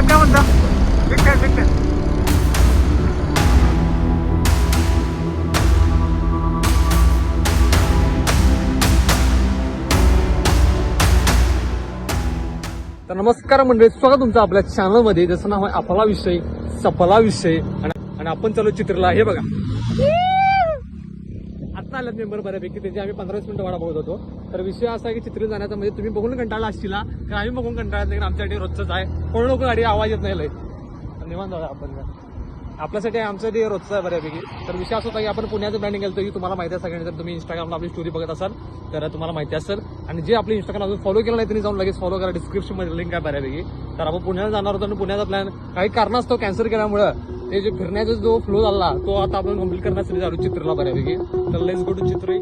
साहेब काय म्हणता? विकत विकत तर नमस्कार मंडळी स्वागत तुमचं आपल्या चॅनलमध्ये जसं नाव आहे आपला विषय सफला विषय. आणि आपण चालू चित्रला हे बघा. आल्यात मेंबर बऱ्यापैकी त्याची आम्ही पंधरा वीस मिनिटं वाडा बघत होतो. तर विषय असा आहे की चित्र जाण्याचा म्हणजे तुम्ही बघून कंटाळा असशीला कारण आम्ही बघून कंटाळा नाही कारण आमच्यासाठी रोजच आहे. कोण लोक गाडी आवाज येत नाही लय. निवांत आपण आपल्यासाठी आमच्यासाठी रोजचं आहे बऱ्यापैकी. तर विषय असा होता की आपण पुण्याचं ब्रँडिंग केलं की तुम्हाला माहिती आहे सगळ्यांनी जर तुम्ही इंस्टाग्रामला आपली स्टोरी बघत असाल तर तुम्हाला माहिती असेल. आणि जे आपली इंस्टाग्राम अजून फॉलो केलं नाही त्यांनी जाऊन लगेच फॉलो करा. डिस्क्रिप्शनमध्ये लिंक आहे बऱ्यापैकी. तर आपण पुण्याला जाणार होतो आणि पुण्याचा प्लॅन काही कारणास्तव कॅन्सल केल्यामुळं ते जे फिरण्याचा जो फ्लो झाला तो आता आपण कंप्लीट करण्यासाठी चालू चित्रला बऱ्यापैकी. तर लेट्स गो टू चित्र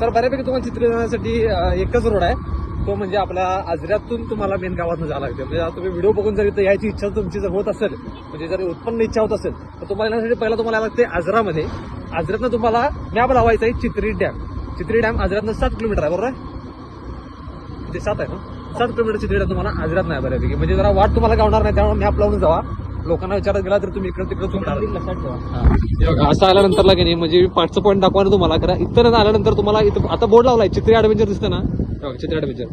तर बऱ्यापैकी तुम्हाला चित्र जाण्यासाठी एकच रोड आहे. तो म्हणजे आपल्या आजऱ्यातून तुम्हाला मेन गावात जावं लागतं. म्हणजे तुम्ही व्हिडिओ बघून जर इथं यायची इच्छा तुमची जर होत असेल म्हणजे जर उत्पन्न इच्छा होत असेल तर तुम्हाला येण्यासाठी पहिला तुम्हाला लागते आजरामध्ये. आजऱ्यातनं तुम्हाला मॅप लावायचा आहे चित्री डॅम. चित्री डॅम आजऱ्यातनं सात किलोमीटर आहे बरोबर? आहे ते सात आहे ना? सात किलोमीटर चित्री डॅम तुम्हाला आजऱ्यात नाही बऱ्यापैकी. म्हणजे जरा वाट तुम्हाला गावणार नाही त्यामुळे मॅप लावून जावा. लोकांना विचारत गेला तर तुम्ही इकडे तिकडे असं आल्यानंतरला की नाही म्हणजे मी पाचचं पॉईंट दाखवा ना तुम्हाला करा इथं आल्यानंतर तुम्हाला इथं आता बोर्ड लावलाय चित्री ऍडव्हेंचर दिसतं ना? बघा, Chitri adventure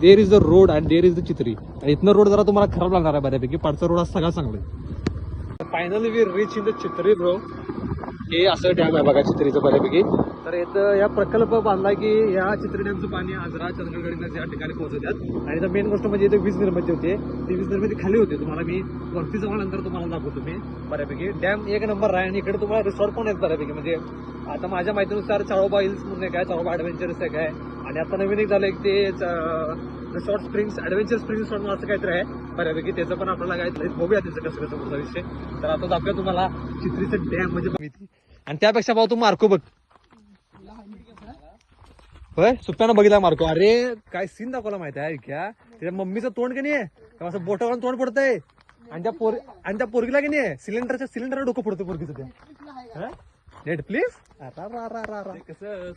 there is the road and there is the Chitri. आणि इथनं रोड जरा तुम्हाला खराब लागणार आहे बऱ्यापैकी पाचचा रोड हा सगळा चांगला आहे. Finally we reach in the Chitri bro हे असं डॅम आहे बघा चित्रीचं बऱ्यापैकी. तर इथं या प्रकल्प बांधला की या चित्र डॅमचं पाणी आजरा चंद्रगड या ठिकाणी पोहोचवतात. आणि तर मेन गोष्ट म्हणजे इथे वीज निर्मिती होते. ती वीज निर्मिती खाली होती. तुम्हाला मी वरती जवळनंतर तुम्हाला दाखवतो मी बऱ्यापैकी. डॅम एक नंबर आहे आणि इकडे तुम्हाला रिसॉर्ट पण आहेत बऱ्यापैकी. म्हणजे आता माझ्या माहितीनुसार चाळोबा हिल्स म्हणून एक आहे चाळोबा ॲडव्हेंचर्स एक आहे. आणि आता नवीन एक झालं एक ते resort springs adventure spring resort म्हणून असं काहीतरी आहे. बऱ्यापैकी त्याचं पण आपल्याला काय बघूया त्याचं कसं कसं पुढचा विषय तर आता दाखवूया तुम्हाला चित्रीचं डॅम म्हणजे आणि त्यापेक्षा भाऊ तू मार्को बघ. होय? सुप्यानं बघितला मार्को. अरे काय सीन दाखवला माहिती आहे क्या त्याच्या मम्मीचं तोंड की नाही? असं बोटावरून तोंड पडतंय. आणि त्या पोर आणि त्या पोरगीला की नाही? सिलेंडरच्या सिलेंडर डोकं पडतं पोरगीचं त्या नेट प्लीज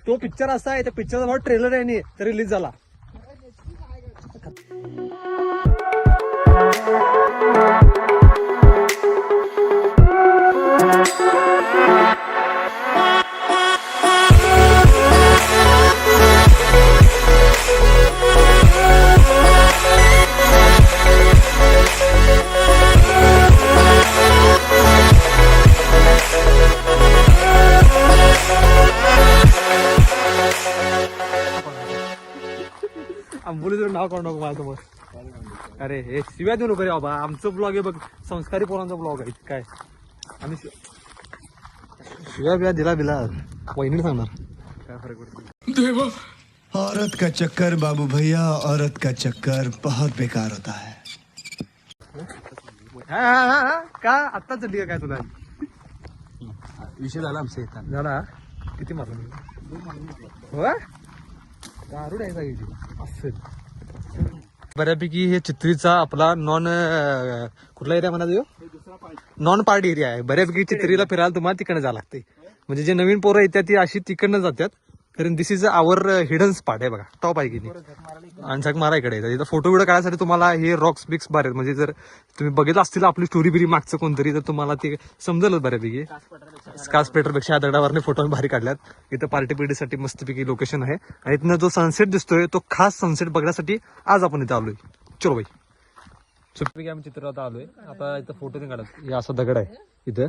तो पिक्चर असा आहे त्या पिक्चरचा ट्रेलर आहे नाही. तर रिलीज झाला. आंबोलीचं नाव काढू नको माझ्यासमोर अरे हे शिव्या देऊ नको रे बाबा. आमचं ब्लॉग आहे बघ संस्कारी पोरांचा ब्लॉग आहे. काय? आम्ही शिव्या बिया दिला बिला. वहिनी सांगणार. काय फरक पडतो औरत का चक्कर बाबू भैया औरत का चक्कर बहुत बेकार होता है। हा, हा, हा, हा. का? आत्ताच का काय तुला? विषय झाला आमच्या इथं. झाला? किती मारलं होय? दारू आहे सगळी असं. बऱ्यापैकी हे चित्रीचा आपला नॉन कुठला एरिया म्हणा नॉन पार्ट एरिया आहे. बऱ्यापैकी चित्रीला फिरायला तुम्हाला तिकडनं जावं लागते म्हणजे जे नवीन पोरं येतात ती अशी तिकडनं जातात. कारण this is our hidden spot आहे बघा. टॉप आहे की नाही? आणि सग मारा इकडे. इथं फोटो व्हिडिओ काढायसाठी तुम्हाला हे रॉक्स बिक्स बरे आहेत. म्हणजे जर तुम्ही बघितलं असतील आपली स्टोरी बिरी मागचं कोणतरी तर तुम्हाला ते समजलंच बऱ्यापैकी. स्कास या दगडावरने फोटो भारी काढल्यात. इथं पार्टी पिटीसाठी मस्तपैकी लोकेशन आहे. आणि इथनं जो सनसेट दिसतोय तो खास सनसेट बघण्यासाठी आज आपण इथं आलोय. चलो बाई. सुट्टी आम्ही चित्रात आलोय. आता इथं फोटो नाही काढत. हे असा दगड आहे इथं.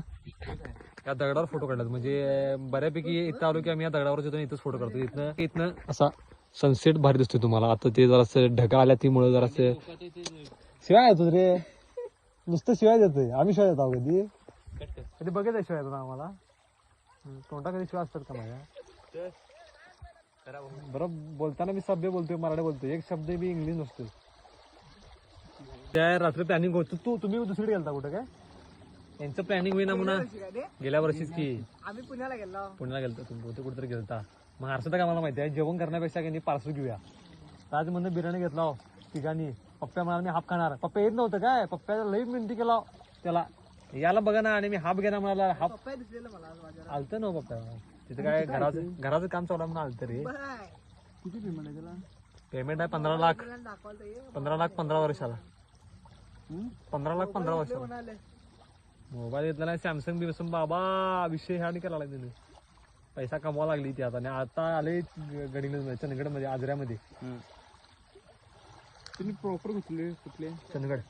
या दगडावर फोटो काढतात म्हणजे बऱ्यापैकी इथं आलो की आम्ही या दगडावर येतो इथंच फोटो काढतो. इथनं इथनं असा सनसेट भारी दिसतोय तुम्हाला. आता ते जरासं ढगा आल्या त्यामुळे जरासं शिवाय येतो रे. नुसतं शिवाय देतोय आम्ही शिवाय देतो कधी कधी बघत आहे शिवाय आम्हाला? तोंडा कधी शिवाय असतात का माझ्या? बरं बोलताना मी सभ्य बोलतोय मराठी बोलतोय. एक शब्द मी इंग्लिश नसतोय. त्या रात्री प्लॅनिंग होतं. तू तुम्ही दुसरीकडे गेलता कुठं काय? यांचं प्लॅनिंग होईना म्हणा. गेल्या वर्षीच की. आम्ही पुण्याला गेलो. पुण्याला गेलता. तुम्ही बहुतेक कुठेतरी गेलता. मग हर्षदा का मला माहिती आहे? जेवण करण्यापेक्षा त्यांनी पार्सल घेऊया. तर आज म्हणून बिर्याणी घेतला हो ठिकाणी पप्प्या म्हणाला मी हाफ खाणार. पप्प्या येत नव्हतं काय? पप्प्याला लई मिनती केला हो. त्याला याला बघा ना आणि मी हाफ घेणार म्हणाला. हाफ पप्पा मला आलतं ना हो पप्प्या तिथे काय घराचं घराचं काम चालू आहे म्हणून आलतं रे. बाय. किती पेमेंट आहे त्याला? पेमेंट आहे पंधरा लाख. पंधरा लाख पंधरा वर्षाला. पंधरा लाख पंधरा म्हणाले मोबाईल घेतला नाही सॅमसंग बिमसंग बाबा विषय ह्या केला लागला पैसा कमवा लागली ती आता. आणि आता आले गडिंग चंदगडमध्ये आजऱ्यामध्ये. तुम्ही प्रॉपर कुठले कुठले? चंदगड.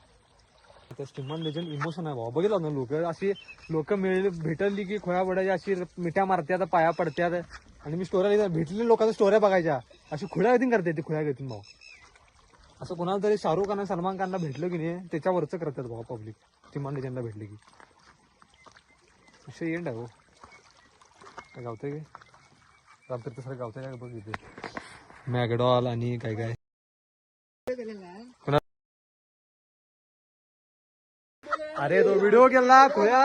स्टिमन लेजंड इमोशन आहे भाऊ बघितलं ना लोक अशी लोक मिळली भेटली की खोया पडायची अशी मिठ्या मारत्यात पाया पडत्यात. आणि मी स्टोऱ्या भेटलेल्या लोकांच्या स्टोऱ्या बघायच्या. अशी खुळ्या गतीन करते ती खुळ्या गतीन भाऊ असं कोणाला तरी शाहरुख खान आणि सलमान खानला भेटलं की नाही त्याच्यावरच करतात भाऊ पब्लिक डिमांड त्यांना भेटले की. विषय एंड आहे हो. काय गावतंय काय? रामतीर्थ सर गावतंय काय बघ इथे. मॅगडॉल आणि काय काय. अरे तो व्हिडिओ केला खोया.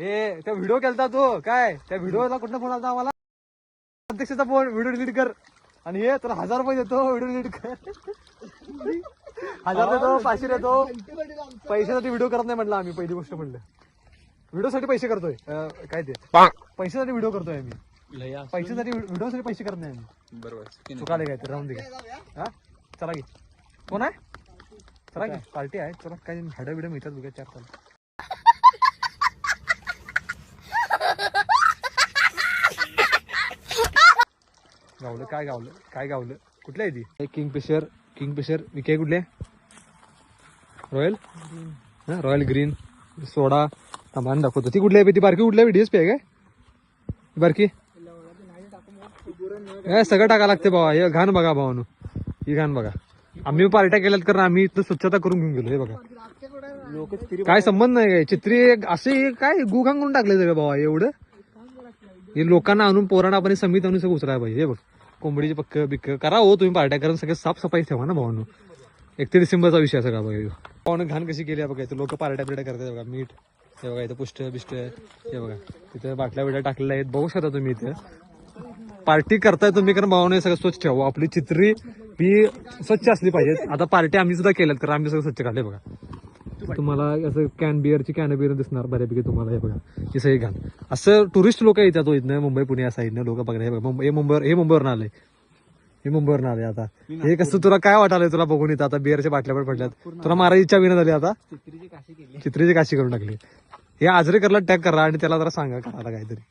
ए त्या व्हिडिओ केलता तो. काय? त्या व्हिडिओला कुठला फोन आला आम्हाला? अध्यक्षाचा फोन व्हिडिओ डिलीट कर. आणि हे तुला हजार रुपये देतो व्हिडिओ डिलीट कर. हजार देतो पाचशे देतो. पैशासाठी व्हिडिओ करत नाही म्हटलं आम्ही पहिली गोष्ट म्हणलं व्हिडिओ साठी पैसे करतोय. अं, काय ते? पैशासाठी व्हिडिओ करतोय आम्ही. पैशासाठी व्हिडिओ साठी पैसे करत नाही आम्ही. बरोबर. चुकाले काय ते? राहून दे काय. हा? चला की. कोण आहे? चला की. पार्टी आहे. चला काय हाडं बिडं मिळतात बघा चार चला गावलं काय गावलं? काय गावलं? कुठल्या आहे ती? Kingfisher Kingfisher. विके कुठले रॉयल? हा रॉयल ग्रीन सोडा. थांबा दाखवतो. ती कुठली आहे ती बारकी कुठल्या डीएसपी आहे काय? बारकी? सगळं टाका लागते बाबा हे घाण बघा भावानु. ही घाण बघा. आम्ही पार्ट्या केल्यात कारण आम्ही इथं स्वच्छता करून घेऊन गेलो हे बघा. काय संबंध नाही काय? चित्री असे काय गुगांग करून टाकले सगळं बाबा एवढं? हे लोकांना आणून पोरांना आपण समित आणून सगळं उचलायला पाहिजे हे बघ. कोंबडीचे पक्क बिक्क करा हो तुम्ही पार्ट्या करून सगळं साफसफाई ठेवा ना भावानो. एकतीस डिसेंबरचा विषय सगळा बघा पाहुणं घाण कशी केली बघा इथं लोक पार्ट्या बिर्ट्या करतात बघा मीठ हे बघा इथं पुष्ट बिष्ट हे बघा. तिथं बाटल्या बिटल्या टाकलेल्या आहेत बघू शकता तुम्ही इथे. पार्टी करताय तुम्ही कारण भावाने सगळं स्वच्छ ठेवा. आपली चित्री ही स्वच्छ असली पाहिजे आता पार्टी आम्ही सुद्धा केल्यात कारण आम्ही सगळं स्वच्छ काढले बघा. तुम्हाला असं कॅन बिअरची कॅन बिअर दिसणार बऱ्यापैकी तुम्हाला हे बघा. हे सगळे घाल. असं टुरिस्ट लोक येतात हो इथनं मुंबई पुणे या साईडनं लोक बघा हे बघा. मुंबई हे मुंबईवर हे मुंबईवरून आलंय. हे मुंबईवरून आले आता. हे कसं तुला काय वाटायलंय तुला बघून इथं? आता बिअरच्या बाटल्या पण पडल्यात. तुला मारायची इच्छा विना झाली आता. चित्रीची काशी केली. चित्रीची काशी करून टाकली. हे आजरे करला टॅग करा आणि त्याला जरा सांगा करायला काहीतरी.